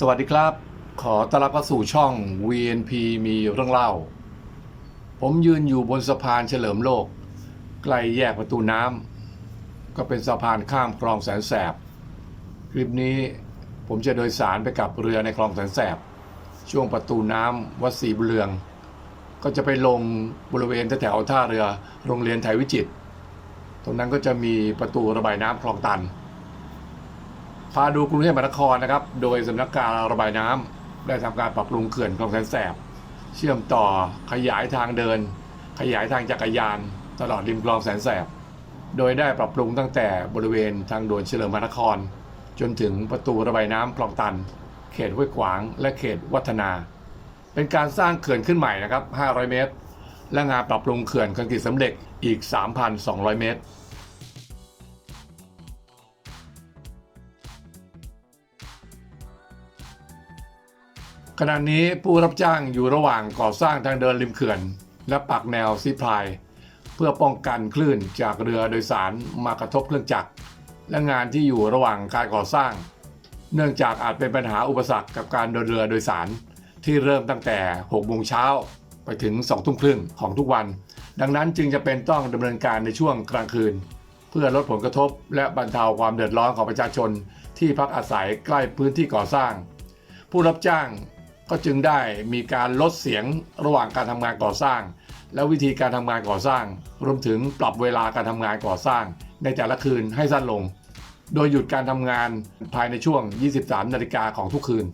สวัสดีครับ ขอต้อนรับเข้าสู่ช่อง VNP มีเรื่องเล่า ผมยืนอยู่บนสะพานเฉลิมโลก ใกล้แยกประตูน้ำก็เป็นสะพานข้ามคลองแสนแสบ คลิปนี้ผมจะโดยสารไปกับเรือในคลองแสนแสบ ช่วงประตูน้ำวัดศรีบุเรือง ก็จะไปลงบริเวณแถวท่าเรือโรงเรียนไทยวิจิตรตรงนั้นก็จะมีประตูระบายน้ำคลองตันาดูกรุงเทพมหานครนะครับ โดยสำนักการระบายน้ำได้ทำการปรับปรุงเขื่อนคลองแสนแสบ เชื่อมต่อขยายทางเดิน ขยายทางจักรยาน ตลอดริมคลองแสนแสบ โดยได้ปรับปรุงตั้งแต่บริเวณทางด่วนเฉลิมพระนคร จนถึงประตูระบายน้ำคลองตัน เขตห้วยขวางและเขตวัฒนา เป็นการสร้างเขื่อนขึ้นใหม่นะครับ 500 เมตร และงานปรับปรุงเขื่อนคอนกรีตสำเร็จอีก 3,200 เมตร ขณะนี้ผู้รับจ้างอยู่ระหว่างก่อสร้างทางเดินริมเขื่อน และปักแนวซีพลาย เพื่อป้องกันคลื่นจากเรือโดยสารมากระทบเครื่องจักร และงานที่อยู่ระหว่างการก่อสร้าง เนื่องจากอาจเป็นปัญหาอุปสรรคกับการเดินเรือโดยสารที่เริ่มตั้งแต่6โมงเช้าไปถึง2ทุ่มครึ่งของทุกวัน ดังนั้นจึงจะเป็นต้องดำเนินการในช่วงกลางคืน เพื่อลดผลกระทบ และบรรเทาความเดือดร้อนของประชาชนที่พักอาศัยใกล้พื้นที่ก่อสร้าง ผู้รับจ้าง ก็จึงได้มีการลดเสียงระหว่างการทำงานก่อสร้าง และวิธีการทำงานก่อสร้าง รวมถึงปรับเวลาการทำงานก่อสร้าง ในแต่ละคืนให้สั้นลง โดยหยุดการทำงานภายในช่วง 23 นาฬิกาของทุกคืน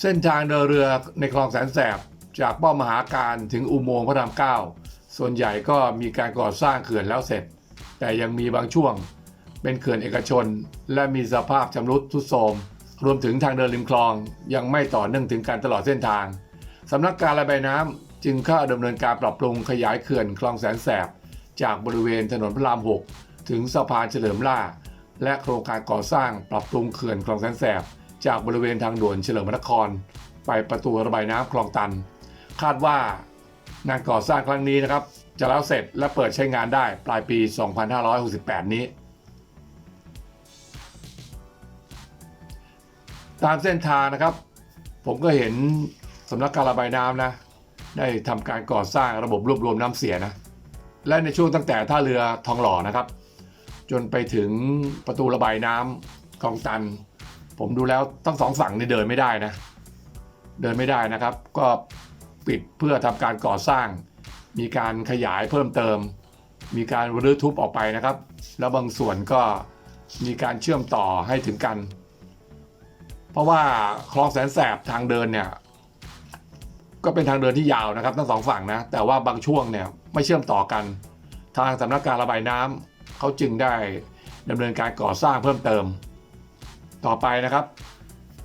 เส้นทางเดินเรือในคลองแสนแสบ จากป้อมมหาการถึงอุโมงค์พระรามเก้าส่วนใหญ่ก็มีการก่อสร้างเขื่อนแล้วเสร็จ แต่ยังมีบางช่วง เป็นเขื่อนเอกชน และมีสภาพชำรุดทรุดโทรมรวมถึงทางเดินริมคลองยังไม่ต่อเนื่องถึงการตลอดเส้นทางสำนักการระบายน้ำจึงเข้าดำเนินการปรับปรุงขยายเขื่อนคลองแสนแสบ จากบริเวณถนนพระราม 6 ถึงสะพานเฉลิมล่า และโครงการก่อสร้างปรับปรุงเขื่อนคลองแสนแสบ จากบริเวณทางด่วนเฉลิมพระนคร ไปประตูระบายน้ำคลองตัน คาดว่างานก่อสร้างครั้งนี้นะครับ จะแล้วเสร็จและเปิดใช้งานได้ปลายปี 2568 นี้ ตามเส้นทางนะครับ ผมก็เห็นสำนักการระบายน้ำนะ ได้ทำการก่อสร้างระบบรวบรวมน้ำเสียนะ และในช่วงตั้งแต่ท่าเรือทองหล่อนะครับ จนไปถึงประตูระบายน้ำคลองตัน ผมดูแล้วทั้งสองฝั่งนี่เดินไม่ได้นะ เดินไม่ได้นะครับ ก็ปิดเพื่อทำการก่อสร้าง มีการขยายเพิ่มเติม มีการรื้อทุบออกไปนะครับ แล้วบางส่วนก็มีการเชื่อมต่อให้ถึงกัน ราะว่าคลองแสนแสบทางเดินเนี่ย ก็เป็นทางเดินที่ยาวนะครับ ทั้งสองฝั่งนะ แต่ว่าบางช่วงเนี่ยไม่เชื่อมต่อกัน ทางสำนักการระบายน้ำเขาจึงได้ดำเนินการก่อสร้างเพิ่มเติม ต่อไปนะครับ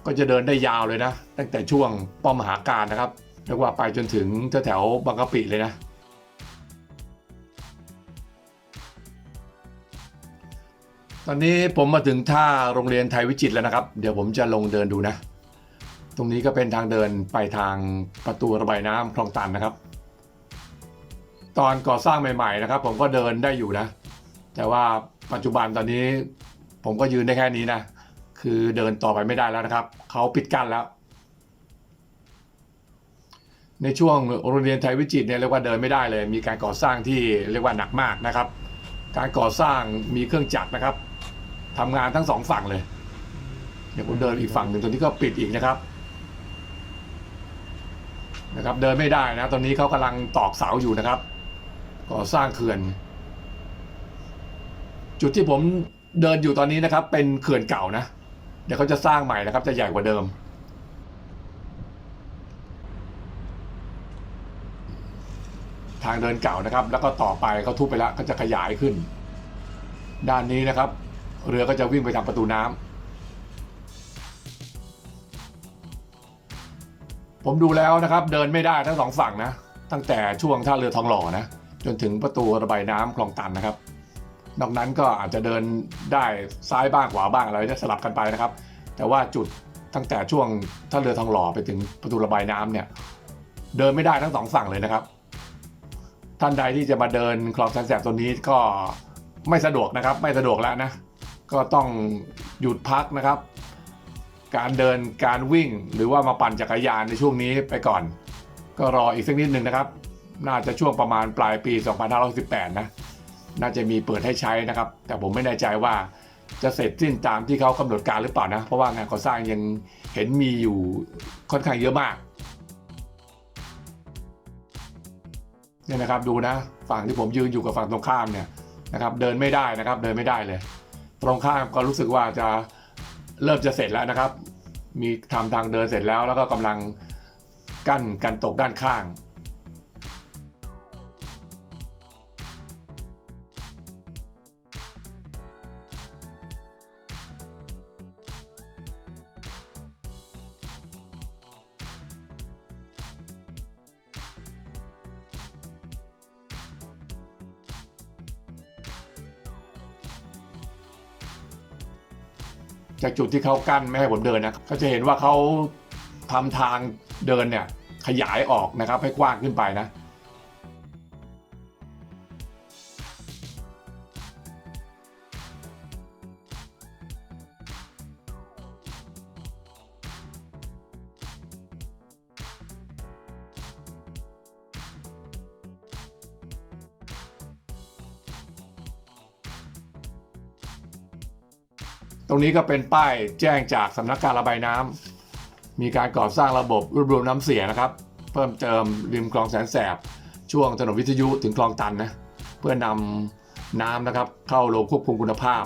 ก็จะเดินได้ยาวเลยนะ ตั้งแต่ช่วงป้อมมหาการนะครับเรียกว่าไปจนถึงแถวบางกะปิเลยนะ ตอนนี้ผมมาถึงท่าโรงเรียนไทยวิจิตแล้วนะครับ เดี๋ยวผมจะลงเดินดูนะ ตรงนี้ก็เป็นทางเดินไปทางประตูระบายน้ำคลองตันนะครับ ตอนก่อสร้างใหม่ ๆ นะครับ ผมก็เดินได้อยู่นะ แต่ว่าปัจจุบันตอนนี้ผมก็ยืนได้แค่นี้นะ คือเดินต่อไปไม่ได้แล้วนะครับ เขาปิดกั้นแล้ว ในช่วงโรงเรียนไทยวิจิตเนี่ยเรียกว่าเดินไม่ได้เลย มีการก่อสร้างที่เรียกว่าหนักมากนะครับ การก่อสร้างมีเครื่องจักรนะครับ ทำงานทั้งสองฝั่งเลยเดี๋ยวผมเดินอีกฝั่งหนึ่งตรงนี้ก็ปิดอีกนะครับ นะครับ เดินไม่ได้นะตอนนี้เขากำลังตอกเสาอยู่นะครับก่อสร้างเขื่อน จุดที่ผมเดินอยู่ตอนนี้นะครับ เป็นเขื่อนเก่านะเดี๋ยวเขาจะสร้างใหม่นะครับ จะใหญ่กว่าเดิม ทางเดินเก่านะครับ แล้วก็ต่อไปเขาทุบไปแล้วก็จะขยายขึ้น ด้านนี้นะครับ เรือก็จะวิ่งไปทางประตูน้ำผมดูแล้วนะครับเดินไม่ได้ทั้งสองฝั่งนะ ตั้งแต่ช่วงท่าเรือทองหล่อนะ จนถึงประตูระบายน้ำคลองตันนะครับ นอกนั้นก็อาจจะเดินได้ซ้ายบ้างขวาบ้างอะไรจะสลับกันไปนะครับ แต่ว่าจุดตั้งแต่ช่วงท่าเรือทองหล่อไปถึงประตูระบายน้ำเนี่ยเดินไม่ได้ทั้งสองฝั่งเลยนะครับ ท่านใดที่จะมาเดินคลองแสนแสบตัวนี้ก็ไม่สะดวกนะครับ ไม่สะดวกแล้วนะ ก็ต้องหยุดพักนะครับ การเดินการวิ่งหรือว่ามาปั่นจักรยานในช่วงนี้ไปก่อน ก็รออีกสักนิดหนึ่งนะครับ น่าจะช่วงประมาณปลายปี 2518 นะ น่าจะมีเปิดให้ใช้นะครับ แต่ผมไม่แน่ใจว่าจะเสร็จสิ้นตามที่เขากำหนดการหรือเปล่านะ เพราะว่างานก่อสร้างยังเห็นมีอยู่ค่อนข้างเยอะมากเนี่ยนะครับดูนะฝั่งที่ผมยืนอยู่กับฝั่งตรงข้ามเนี่ยนะครับเดินไม่ได้นะครับเดินไม่ได้เลย ตรงข้ามก็รู้สึกว่าจะเริ่มจะเสร็จแล้วนะครับ มีทำทางเดินเสร็จแล้ว แล้วก็กำลังกั้นกันตกด้านข้าง จากจุดที่เขากั้นไม่ให้ผมเดินนะเขาจะเห็นว่าเขาทำทางเดินเนี่ยขยายออกนะครับให้กว้างขึ้นไปนะ ตรงนี้ก็เป็นป้ายแจ้งจากสำนักการระบายน้ำมีการก่อสร้างระบบรวบรวมน้ำเสียนะครับ เพิ่มเติมริมคลองแสนแสบ ช่วงถนนวิทยุถึงคลองตันนะเพื่อนำน้ำนะครับเข้าโรงควบคุมคุณภาพ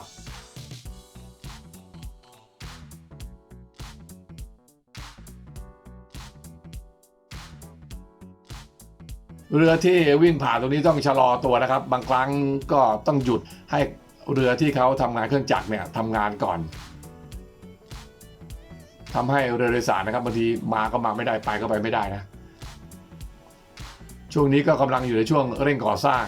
เรือที่วิ่งผ่านตรงนี้ต้องชะลอตัวนะครับ บางครั้งก็ต้องหยุดให้ เรือที่เขาทำงานเครื่องจักรเนี่ยทำงานก่อนทำให้เรือโดยสารนะครับบางทีมาก็มาไม่ได้ไปก็ไปไม่ได้นะ ช่วงนี้ก็กำลังอยู่ในช่วงเร่งก่อสร้าง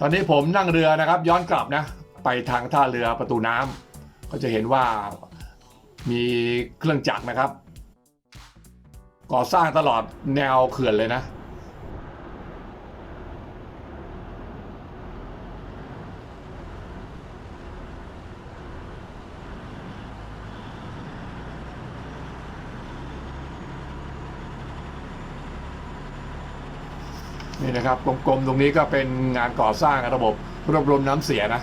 ตอนนี้ผมนั่งเรือนะครับย้อนกลับนะไปทางท่าเรือประตูน้ำก็จะเห็นว่ามีเครื่องจักรนะครับ ก่อสร้างตลอดแนวเขื่อนเลยนะนี่นะครับกลมๆตรงนี้ก็เป็นงานก่อสร้างระบบรวบรวมน้ำเสียนะ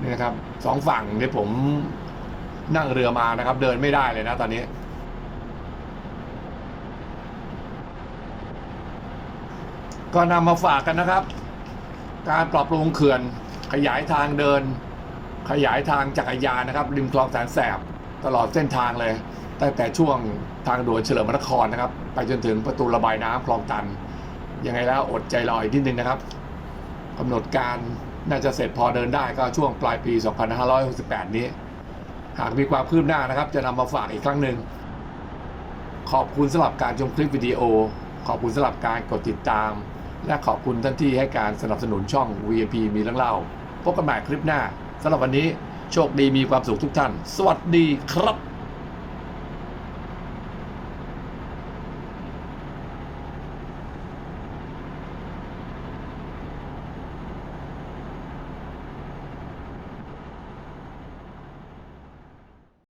นี่นะครับสองฝั่งที่ยผม นั่งเรือมานะครับ เดินไม่ได้เลยนะตอนนี้ ก็นำมาฝากกันนะครับ การปรับปรุงเขื่อน ขยายทางเดิน ขยายทางจักรยานนะครับ ริมคลองแสนแสบตลอดเส้นทางเลยตั้งแต่ช่วงทางด่วนเฉลิมพระนครนะครับ ไปจนถึงประตูระบายน้ำคลองตัน ยังไงแล้วอดใจรออีกนิดนึงนะครับกำหนดการน่าจะเสร็จพอเดินได้ก็ช่วงปลายปี 2568 นี้ หากมีความคืบหน้านะครับ จะนำมาฝากอีกครั้งหนึ่ง ขอบคุณสำหรับการชมคลิปวิดีโอ ขอบคุณสำหรับการกดติดตาม และขอบคุณท่านที่ให้การสนับสนุนช่อง VIP มีเรื่องเล่าพบกันใหม่คลิปหน้าสำหรับวันนี้โชคดีมีความสุขทุกท่าน สวัสดีครับ